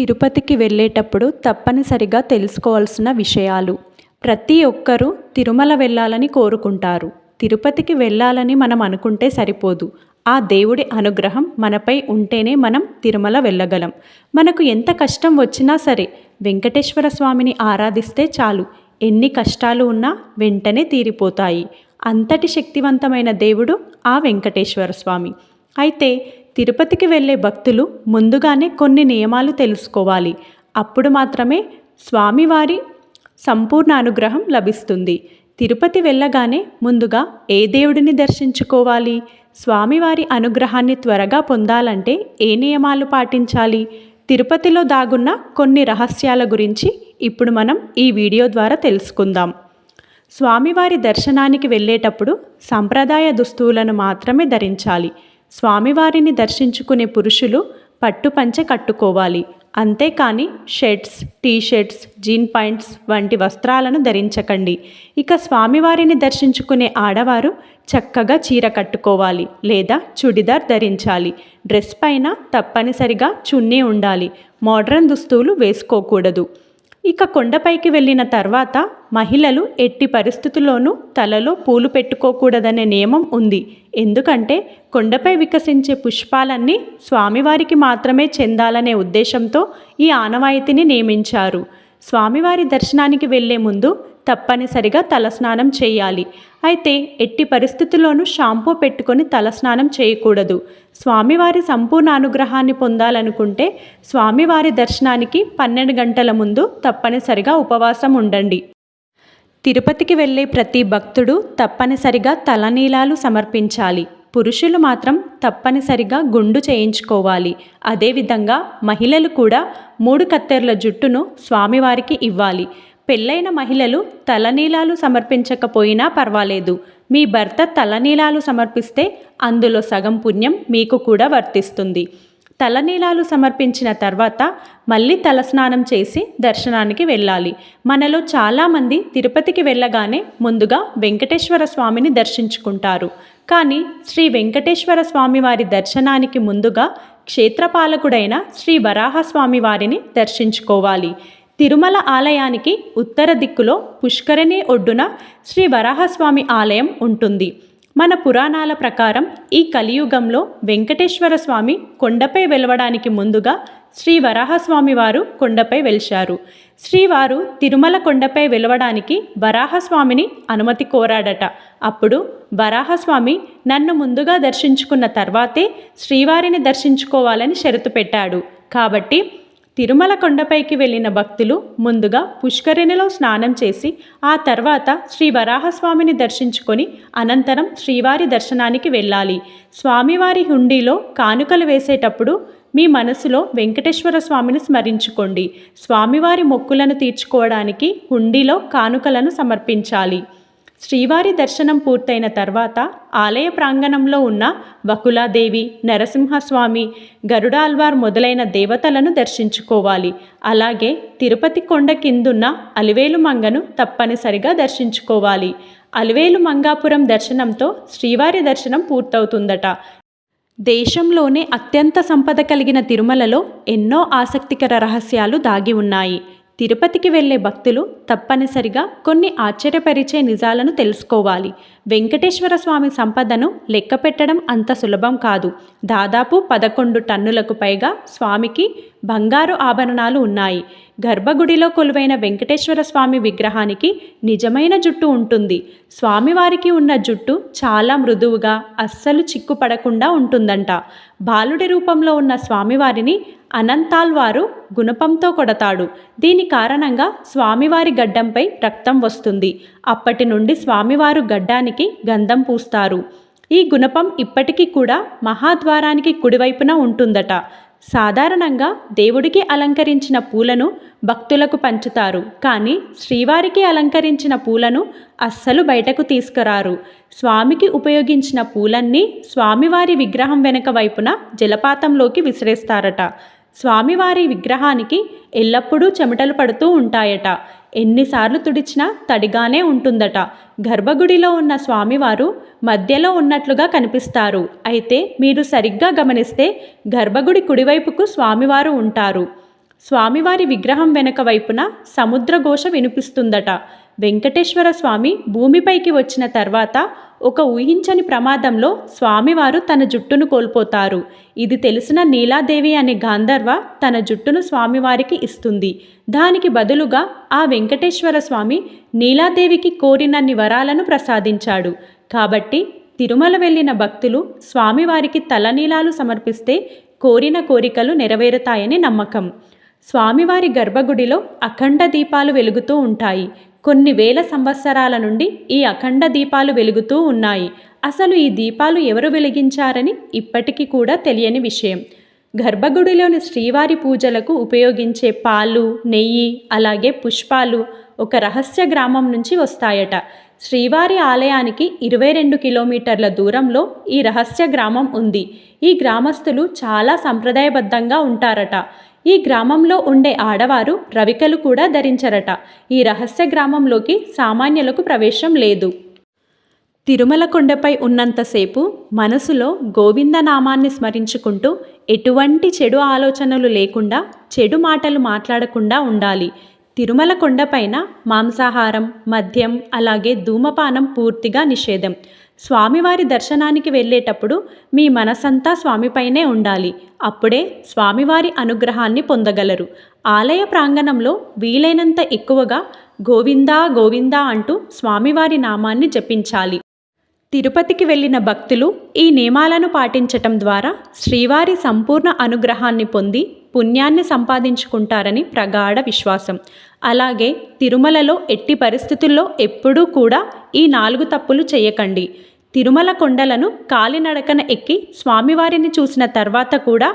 తిరుపతికి వెళ్ళేటప్పుడు తప్పనిసరిగా తెలుసుకోవాల్సిన విషయాలు. ప్రతి ఒక్కరూ తిరుమల వెళ్ళాలని కోరుకుంటారు. తిరుపతికి వెళ్ళాలని మనం అనుకుంటే సరిపోదు. ఆ దేవుడి అనుగ్రహం మనపై ఉంటేనే మనం తిరుమల వెళ్ళగలం. మనకు ఎంత కష్టం వచ్చినా సరే వెంకటేశ్వర స్వామిని ఆరాధిస్తే చాలు. ఎన్ని కష్టాలు ఉన్నా వెంటనే తీరిపోతాయి. అంతటి శక్తివంతమైన దేవుడు ఆ వెంకటేశ్వర స్వామి. అయితే తిరుపతికి వెళ్ళే భక్తులు ముందుగానే కొన్ని నియమాలు తెలుసుకోవాలి. అప్పుడు మాత్రమే స్వామివారి సంపూర్ణ అనుగ్రహం లభిస్తుంది. తిరుపతి వెళ్ళగానే ముందుగా ఏ దేవుడిని దర్శించుకోవాలి? స్వామివారి అనుగ్రహాన్ని త్వరగా పొందాలంటే ఏ నియమాలు పాటించాలి? తిరుపతిలో దాగున్న కొన్ని రహస్యాల గురించి ఇప్పుడు మనం ఈ వీడియో ద్వారా తెలుసుకుందాం. స్వామివారి దర్శనానికి వెళ్ళేటప్పుడు సంప్రదాయ దుస్తువులను మాత్రమే ధరించాలి. స్వామివారిని దర్శించుకునే పురుషులు పట్టుపంచె కట్టుకోవాలి. అంతేకాని షర్ట్స్ టీషర్ట్స్ జీన్ పాయింట్స్ వంటి వస్త్రాలను ధరించకండి. ఇక స్వామివారిని దర్శించుకునే ఆడవారు చక్కగా చీర కట్టుకోవాలి లేదా చుడిదార్ ధరించాలి. డ్రెస్ పైన తప్పనిసరిగా చున్నీ ఉండాలి. మోడ్రన్ దుస్తువులు వేసుకోకూడదు. ఇక కొండపైకి వెళ్ళిన తర్వాత మహిళలు ఎట్టి పరిస్థితుల్లోనూ తలలో పూలు పెట్టుకోకూడదనే నియమం ఉంది. ఎందుకంటే కొండపై వికసించే పుష్పాలన్నీ స్వామివారికి మాత్రమే చెందాలనే ఉద్దేశంతో ఈ ఆనవాయితీని నియమించారు. స్వామివారి దర్శనానికి వెళ్ళే ముందు తప్పనిసరిగా తలస్నానం చేయాలి. అయితే ఎట్టి పరిస్థితుల్లోనూ షాంపూ పెట్టుకొని తలస్నానం చేయకూడదు. స్వామివారి సంపూర్ణ అనుగ్రహాన్ని పొందాలనుకుంటే స్వామివారి దర్శనానికి పన్నెండు గంటల ముందు తప్పనిసరిగా ఉపవాసం ఉండండి. తిరుపతికి వెళ్ళే ప్రతి భక్తుడు తప్పనిసరిగా తలనీలాలు సమర్పించాలి. పురుషులు మాత్రం తప్పనిసరిగా గుండు చేయించుకోవాలి. అదేవిధంగా మహిళలు కూడా మూడు కత్తెర్ల జుట్టును స్వామివారికి ఇవ్వాలి. పెళ్ళైన మహిళలు తలనీలాలు సమర్పించకపోయినా పర్వాలేదు. మీ భర్త తలనీలాలు సమర్పిస్తే అందులో సగం పుణ్యం మీకు కూడా వర్తిస్తుంది. తలనీలాలు సమర్పించిన తర్వాత మళ్ళీ తలస్నానం చేసి దర్శనానికి వెళ్ళాలి. మనలో చాలామంది తిరుపతికి వెళ్ళగానే ముందుగా వెంకటేశ్వర స్వామిని దర్శించుకుంటారు. కానీ శ్రీ వెంకటేశ్వర స్వామి వారి దర్శనానికి ముందుగా క్షేత్రపాలకుడైన శ్రీ వరాహస్వామి వారిని దర్శించుకోవాలి. తిరుమల ఆలయానికి ఉత్తర దిక్కులో పుష్కరిణి ఒడ్డున శ్రీ వరాహస్వామి ఆలయం ఉంటుంది. మన పురాణాల ప్రకారం ఈ కలియుగంలో వెంకటేశ్వర స్వామి కొండపై వెలవడానికి ముందుగా శ్రీ వరాహస్వామి వారు కొండపై వెలిశారు. శ్రీవారు తిరుమల కొండపై వెలవడానికి వరాహస్వామిని అనుమతి కోరాడట. అప్పుడు వరాహస్వామి నన్ను ముందుగా దర్శించుకున్న తర్వాతే శ్రీవారిని దర్శించుకోవాలని షరతు పెట్టాడు. కాబట్టి తిరుమల కొండపైకి వెళ్ళిన భక్తులు ముందుగా పుష్కరిణిలో స్నానం చేసి ఆ తర్వాత శ్రీ వరాహస్వామిని దర్శించుకొని అనంతరం శ్రీవారి దర్శనానికి వెళ్ళాలి. స్వామివారి హుండీలో కానుకలు వేసేటప్పుడు మీ మనసులో వెంకటేశ్వర స్వామిని స్మరించుకోండి. స్వామివారి మొక్కులను తీర్చుకోవడానికి హుండీలో కానుకలను సమర్పించాలి. శ్రీవారి దర్శనం పూర్తయిన తర్వాత ఆలయ ప్రాంగణంలో ఉన్న వకులాదేవి నరసింహస్వామి గరుడాల్వార్ మొదలైన దేవతలను దర్శించుకోవాలి. అలాగే తిరుపతి కొండ కిందున్న అలివేలు మంగను తప్పనిసరిగా దర్శించుకోవాలి. అలివేలు మంగాపురం దర్శనంతో శ్రీవారి దర్శనం పూర్తవుతుందట. దేశంలోనే అత్యంత సంపద కలిగిన తిరుమలలో ఎన్నో ఆసక్తికర రహస్యాలు దాగి ఉన్నాయి. తిరుపతికి వెళ్ళే భక్తులు తప్పనిసరిగా కొన్ని ఆశ్చర్యపరిచే నిజాలను తెలుసుకోవాలి. వెంకటేశ్వర స్వామి సంపదను లెక్క పెట్టడం అంత సులభం కాదు. దాదాపు పదకొండు టన్నులకు పైగా స్వామికి బంగారు ఆభరణాలు ఉన్నాయి. గర్భగుడిలో కొలువైన వెంకటేశ్వర స్వామి విగ్రహానికి నిజమైన జుట్టు ఉంటుంది. స్వామివారికి ఉన్న జుట్టు చాలా మృదువుగా అస్సలు చిక్కుపడకుండా ఉంటుందంట. బాలుడి రూపంలో ఉన్న స్వామివారిని అనంతాల్వారు గుణపంతో కొడతాడు. దీని కారణంగా స్వామివారి గడ్డంపై రక్తం వస్తుంది. అప్పటి నుండి స్వామివారు గడ్డానికి గంధం పూస్తారు. ఈ గుణపం ఇప్పటికీ కూడా మహాద్వారానికి కుడివైపున ఉంటుందట. సాధారణంగా దేవుడికి అలంకరించిన పూలను భక్తులకు పంచుతారు. కానీ శ్రీవారికి అలంకరించిన పూలను అస్సలు బయటకు తీసుకురారు. స్వామికి ఉపయోగించిన పూలన్నీ స్వామివారి విగ్రహం వెనుక వైపున జలపాతంలోకి విసిరేస్తారట. స్వామివారి విగ్రహానికి ఎల్లప్పుడూ చెమటలు పడుతూ ఉంటాయట. ఎన్నిసార్లు తుడిచినా తడిగానే ఉంటుందట. గర్భగుడిలో ఉన్న స్వామివారు మధ్యలో ఉన్నట్లుగా కనిపిస్తారు. అయితే మీరు సరిగ్గా గమనిస్తే గర్భగుడి కుడివైపుకు స్వామివారు ఉంటారు. స్వామివారి విగ్రహం వెనుక వైపున సముద్రఘోష వినిపిస్తుందట. వెంకటేశ్వర స్వామి భూమిపైకి వచ్చిన తర్వాత ఒక ఊహించని ప్రమాదంలో స్వామివారు తన జుట్టును కోల్పోతారు. ఇది తెలిసిన నీలాదేవి అనే గాంధర్వ తన జుట్టును స్వామివారికి ఇస్తుంది. దానికి బదులుగా ఆ వెంకటేశ్వర స్వామి నీలాదేవికి కోరినన్ని వరాలను ప్రసాదించాడు. కాబట్టి తిరుమల వెళ్ళిన భక్తులు స్వామివారికి తలనీలాలు సమర్పిస్తే కోరిన కోరికలు నెరవేరుతాయని నమ్మకం. స్వామివారి గర్భగుడిలో అఖండ దీపాలు వెలుగుతూ ఉంటాయి. కొన్ని వేల సంవత్సరాల నుండి ఈ అఖండ దీపాలు వెలుగుతూ ఉన్నాయి. అసలు ఈ దీపాలు ఎవరు వెలిగించారని ఇప్పటికీ కూడా తెలియని విషయం. గర్భగుడిలోని శ్రీవారి పూజలకు ఉపయోగించే పాలు నెయ్యి అలాగే పుష్పాలు ఒక రహస్య గ్రామం నుంచి వస్తాయట. శ్రీవారి ఆలయానికి ఇరవై రెండు కిలోమీటర్ల దూరంలో ఈ రహస్య గ్రామం ఉంది. ఈ గ్రామస్తులు చాలా సంప్రదాయబద్ధంగా ఉంటారట. ఈ గ్రామంలో ఉండే ఆడవారు రవికలు కూడా ధరించరట. ఈ రహస్య గ్రామంలోకి సామాన్యులకు ప్రవేశం లేదు. తిరుమల కొండపై ఉన్నంతసేపు మనసులో గోవిందనామాన్ని స్మరించుకుంటూ ఎటువంటి చెడు ఆలోచనలు లేకుండా చెడు మాటలు మాట్లాడకుండా ఉండాలి. తిరుమల కొండపైన మాంసాహారం మద్యం అలాగే ధూమపానం పూర్తిగా నిషేధం. స్వామివారి దర్శనానికి వెళ్ళేటప్పుడు మీ మనసంతా స్వామిపైనే ఉండాలి. అప్పుడే స్వామివారి అనుగ్రహాన్ని పొందగలరు. ఆలయ ప్రాంగణంలో వీలైనంత ఎక్కువగా గోవిందా గోవిందా అంటూ స్వామివారి నామాన్ని జపించాలి. తిరుపతికి వెళ్ళిన భక్తులు ఈ నియమాలను పాటించటం ద్వారా శ్రీవారి సంపూర్ణ అనుగ్రహాన్ని పొంది పుణ్యాన్ని సంపాదించుకుంటారని ప్రగాఢ విశ్వాసం. అలాగే తిరుమలలో ఎట్టి పరిస్థితుల్లో ఎప్పుడూ కూడా ఈ నాలుగు తప్పులు చేయకండి. తిరుమల కొండలను కాలినడకన ఎక్కి స్వామివారిని చూసిన తర్వాత కూడా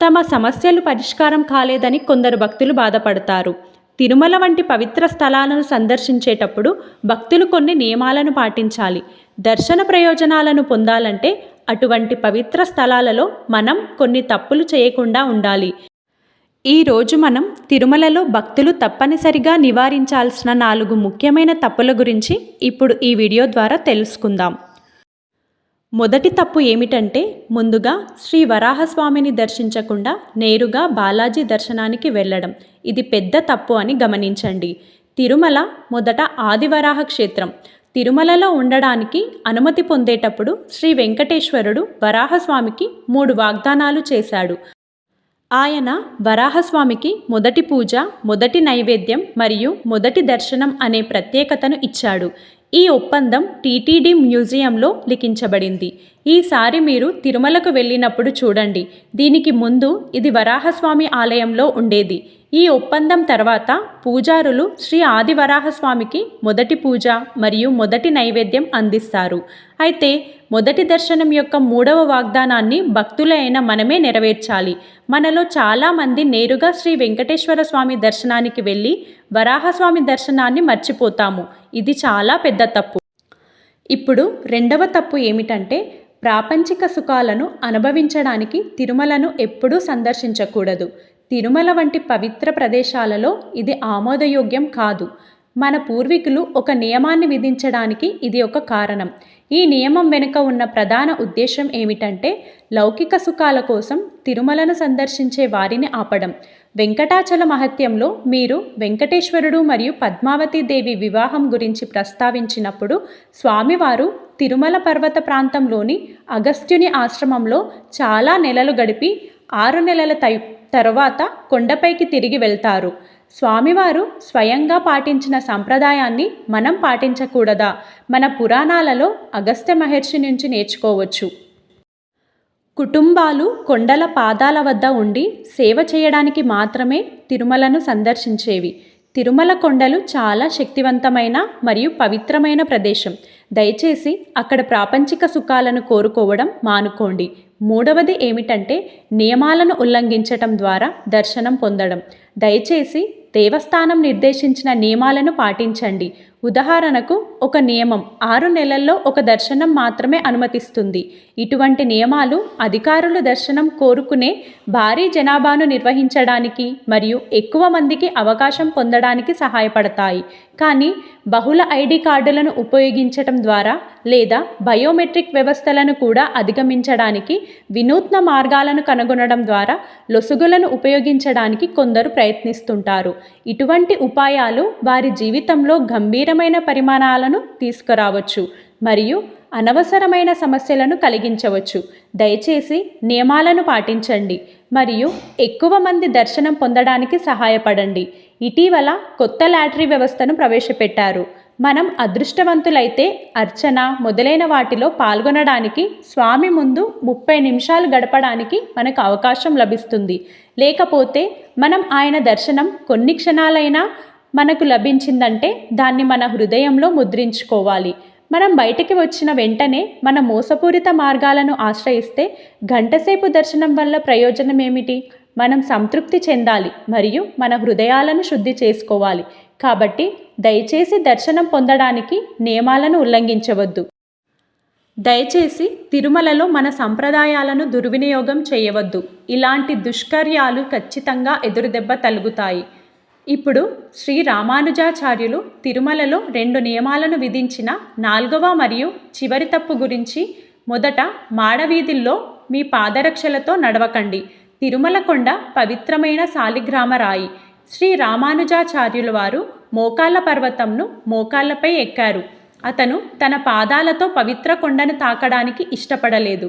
తమ సమస్యలు పరిష్కారం కాలేదని కొందరు భక్తులు బాధపడతారు. తిరుమల వంటి పవిత్ర స్థలాలను సందర్శించేటప్పుడు భక్తులు కొన్ని నియమాలను పాటించాలి. దర్శన ప్రయోజనాలను పొందాలంటే అటువంటి పవిత్ర స్థలాలలో మనం కొన్ని తప్పులు చేయకుండా ఉండాలి. ఈరోజు మనం తిరుమలలో భక్తులు తప్పనిసరిగా నివారించాల్సిన నాలుగు ముఖ్యమైన తప్పుల గురించి ఇప్పుడు ఈ వీడియో ద్వారా తెలుసుకుందాం. మొదటి తప్పు ఏమిటంటే ముందుగా శ్రీ వరాహస్వామిని దర్శించకుండా నేరుగా బాలాజీ దర్శనానికి వెళ్ళడం. ఇది పెద్ద తప్పు అని గమనించండి. తిరుమల మొదట ఆదివరాహ క్షేత్రం. తిరుమలలో ఉండడానికి అనుమతి పొందేటప్పుడు శ్రీ వెంకటేశ్వరుడు వరాహస్వామికి మూడు వాగ్దానాలు చేశాడు. ఆయన వరాహస్వామికి మొదటి పూజ మొదటి నైవేద్యం మరియు మొదటి దర్శనం అనే ప్రత్యేకతను ఇచ్చాడు. ఈ ఒప్పందం టీటీడీ మ్యూజియంలో లిఖించబడింది. ఈసారి మీరు తిరుమలకు వెళ్ళినప్పుడు చూడండి. దీనికి ముందు ఇది వరాహస్వామి ఆలయంలో ఉండేది. ఈ ఒప్పందం తర్వాత పూజారులు శ్రీ ఆదివరాహస్వామికి మొదటి పూజ మరియు మొదటి నైవేద్యం అందిస్తారు. అయితే మొదటి దర్శనం యొక్క మూడవ వాగ్దానాన్ని భక్తులైన మనమే నెరవేర్చాలి. మనలో చాలామంది నేరుగా శ్రీ వెంకటేశ్వర స్వామి దర్శనానికి వెళ్ళి వరాహస్వామి దర్శనాన్ని మర్చిపోతాము. ఇది చాలా పెద్ద తప్పు. ఇప్పుడు రెండవ తప్పు ఏమిటంటే ప్రాపంచిక సుఖాలను అనుభవించడానికి తిరుమలను ఎప్పుడూ సందర్శించకూడదు. తిరుమల వంటి పవిత్ర ప్రదేశాలలో ఇది ఆమోదయోగ్యం కాదు. మన పూర్వీకులు ఒక నియమాన్ని విధించడానికి ఇది ఒక కారణం. ఈ నియమం వెనుక ఉన్న ప్రధాన ఉద్దేశం ఏమిటంటే లౌకిక సుఖాల కోసం తిరుమలను సందర్శించే వారిని ఆపడం. వెంకటాచల మహత్యంలో మీరు వెంకటేశ్వరుడు మరియు పద్మావతి దేవి వివాహం గురించి ప్రస్తావించినప్పుడు స్వామివారు తిరుమల పర్వత ప్రాంతంలోని అగస్త్యుని ఆశ్రమంలో చాలా నెలలు గడిపి ఆరు నెలల తై తర్వాత కొండపైకి తిరిగి వెళ్తారు. స్వామివారు స్వయంగా పాటించిన సంప్రదాయాన్ని మనం పాటించకూడదా? మన పురాణాలలో అగస్త్య మహర్షి నుంచి నేర్చుకోవచ్చు. కుటుంబాలు కొండల పాదాల వద్ద ఉండి సేవ చేయడానికి మాత్రమే తిరుమలను సందర్శించేవి. తిరుమల కొండలు చాలా శక్తివంతమైన మరియు పవిత్రమైన ప్రదేశం. దయచేసి అక్కడ ప్రాపంచిక సుఖాలను కోరుకోవడం మానుకోండి. మూడవది ఏమిటంటే నియమాలను ఉల్లంఘించటం ద్వారా దర్శనం పొందడం. దయచేసి దేవస్థానం నిర్దేశించిన నియమాలను పాటించండి. ఉదాహరణకు ఒక నియమం ఆరు నెలల్లో ఒక దర్శనం మాత్రమే అనుమతిస్తుంది. ఇటువంటి నియమాలు అధికారులు దర్శనం కోరుకునే భారీ జనాభాను నిర్వహించడానికి మరియు ఎక్కువ మందికి అవకాశం పొందడానికి సహాయపడతాయి. కానీ బహుళ ఐడి కార్డులను ఉపయోగించటం ద్వారా లేదా బయోమెట్రిక్ వ్యవస్థలను కూడా అధిగమించడానికి వినూత్న మార్గాలను కనుగొనడం ద్వారా లొసుగులను ఉపయోగించడానికి కొందరు ప్రయత్నిస్తుంటారు. ఇటువంటి ఉపాయాలు వారి జీవితంలో గంభీరమైన పరిమాణాలను తీసుకురావచ్చు. మరియు అనవసరమైన సమస్యలను కలిగించవచ్చు. దయచేసి నియమాలను పాటించండి మరియు ఎక్కువ మంది దర్శనం పొందడానికి సహాయపడండి. ఇటీవల కొత్త లాటరీ వ్యవస్థను ప్రవేశపెట్టారు. మనం అదృష్టవంతులైతే అర్చన మొదలైన వాటిలో పాల్గొనడానికి స్వామి ముందు ముప్పై నిమిషాలు గడపడానికి మనకు అవకాశం లభిస్తుంది. లేకపోతే మనం ఆయన దర్శనం కొన్ని క్షణాలైనా మనకు లభించిందంటే దాన్ని మన హృదయంలో ముద్రించుకోవాలి. మనం బయటికి వచ్చిన వెంటనే మన మోసపూరిత మార్గాలను ఆశ్రయిస్తే గంటసేపు దర్శనం వల్ల ప్రయోజనం ఏమిటి మనం సంతృప్తి చెందాలి మరియు మన హృదయాలను శుద్ధి చేసుకోవాలి. కాబట్టి దయచేసి దర్శనం పొందడానికి నియమాలను ఉల్లంఘించవద్దు. దయచేసి తిరుమలలో మన సంప్రదాయాలను దుర్వినియోగం చేయవద్దు. ఇలాంటి దుష్కర్యాలు ఖచ్చితంగా ఎదురుదెబ్బ తలుగుతాయి. ఇప్పుడు శ్రీ రామానుజాచార్యులు తిరుమలలో రెండు నియమాలను విధించిన నాల్గవ మరియు చివరి తప్పు గురించి మొదట మాడవీధుల్లో మీ పాదరక్షలతో నడవకండి. తిరుమల కొండ పవిత్రమైన శాలిగ్రామ రాయి. శ్రీ రామానుజాచార్యుల వారు మోకాళ్ళ పర్వతంను మోకాళ్ళపై ఎక్కారు. అతను తన పాదాలతో పవిత్ర కొండను తాకడానికి ఇష్టపడలేదు.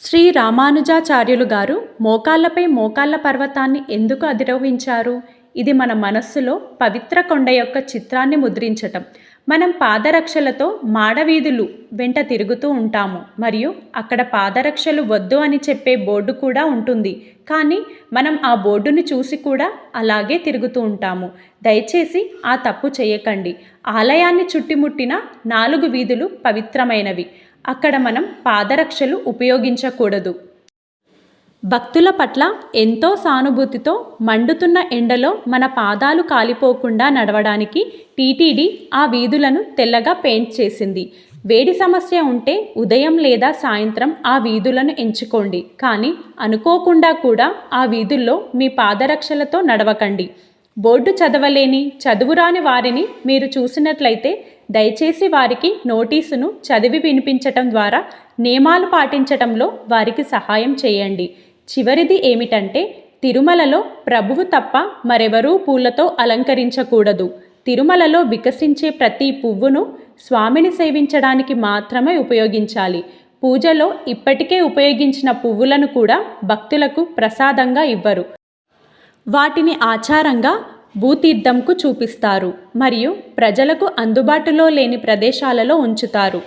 శ్రీ రామానుజాచార్యులు గారు మోకాళ్ళపై మోకాళ్ళ పర్వతాన్ని ఎందుకు అధిరోహించారు? ఇది మన మనస్సులో పవిత్ర కొండ యొక్క చిత్రాన్ని ముద్రించటం. మనం పాదరక్షలతో మాడవీధులు వెంట తిరుగుతూ ఉంటాము. మరియు అక్కడ పాదరక్షలు వద్దు అని చెప్పే బోర్డు కూడా ఉంటుంది. కానీ మనం ఆ బోర్డును చూసి కూడా అలాగే తిరుగుతూ ఉంటాము. దయచేసి ఆ తప్పు చేయకండి. ఆలయాన్ని చుట్టుముట్టిన నాలుగు వీధులు పవిత్రమైనవి. అక్కడ మనం పాదరక్షలు ఉపయోగించకూడదు. భక్తుల పట్ల ఎంతో సానుభూతితో మండుతున్న ఎండలో మన పాదాలు కాలిపోకుండా నడవడానికి టీటీడీ ఆ వీధులను తెల్లగా పెయింట్ చేసింది. వేడి సమస్య ఉంటే ఉదయం లేదా సాయంత్రం ఆ వీధులను ఎంచుకోండి. కానీ అనుకోకుండా కూడా ఆ వీధుల్లో మీ పాదరక్షలతో నడవకండి. బోర్డు చదవలేని చదువురాని వారిని మీరు చూసినట్లయితే దయచేసి వారికి నోటీసును చదివి వినిపించటం ద్వారా నియమాలు పాటించటంలో వారికి సహాయం చేయండి. చివరిది ఏమిటంటే తిరుమలలో ప్రభువు తప్ప మరెవరూ పూలతో అలంకరించకూడదు. తిరుమలలో వికసించే ప్రతి పువ్వును స్వామిని సేవించడానికి మాత్రమే ఉపయోగించాలి. పూజలో ఇప్పటికే ఉపయోగించిన పువ్వులను కూడా భక్తులకు ప్రసాదంగా ఇవ్వరు. వాటిని ఆచారంగా భూతీర్థంకు చూపిస్తారు మరియు ప్రజలకు అందుబాటులో లేని ప్రదేశాలలో ఉంచుతారు.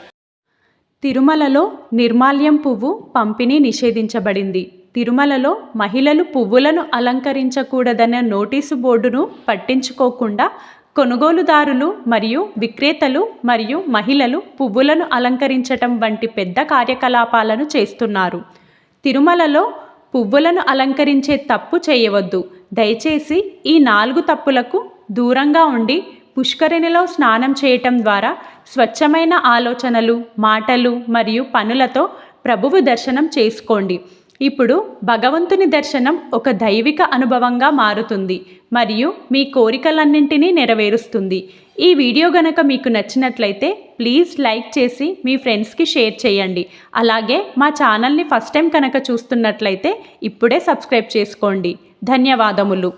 తిరుమలలో నిర్మాల్యం పువ్వు పంపిణీ నిషేధించబడింది. తిరుమలలో మహిళలు పువ్వులను అలంకరించకూడదనే నోటీసు బోర్డును పట్టించుకోకుండా కొనుగోలుదారులు మరియు విక్రేతలు మరియు మహిళలు పువ్వులను అలంకరించటం వంటి పెద్ద కార్యకలాపాలను చేస్తున్నారు. తిరుమలలో పువ్వులను అలంకరించే తప్పు చేయవద్దు. దయచేసి ఈ నాలుగు తప్పులకు దూరంగా ఉండి పుష్కరిణిలో స్నానం చేయటం ద్వారా స్వచ్ఛమైన ఆలోచనలు మాటలు మరియు పనులతో ప్రభువు దర్శనం చేసుకోండి. ఇప్పుడు భగవంతుని దర్శనం ఒక దైవిక అనుభవంగా మారుతుంది మరియు మీ కోరికలన్నింటినీ నెరవేరుస్తుంది. ఈ వీడియో గనక మీకు నచ్చినట్లయితే ప్లీజ్ లైక్ చేసి మీ ఫ్రెండ్స్కి షేర్ చేయండి. అలాగే మా ఛానల్ని ఫస్ట్ టైం కనుక చూస్తున్నట్లయితే ఇప్పుడే సబ్స్క్రైబ్ చేసుకోండి. ధన్యవాదములు.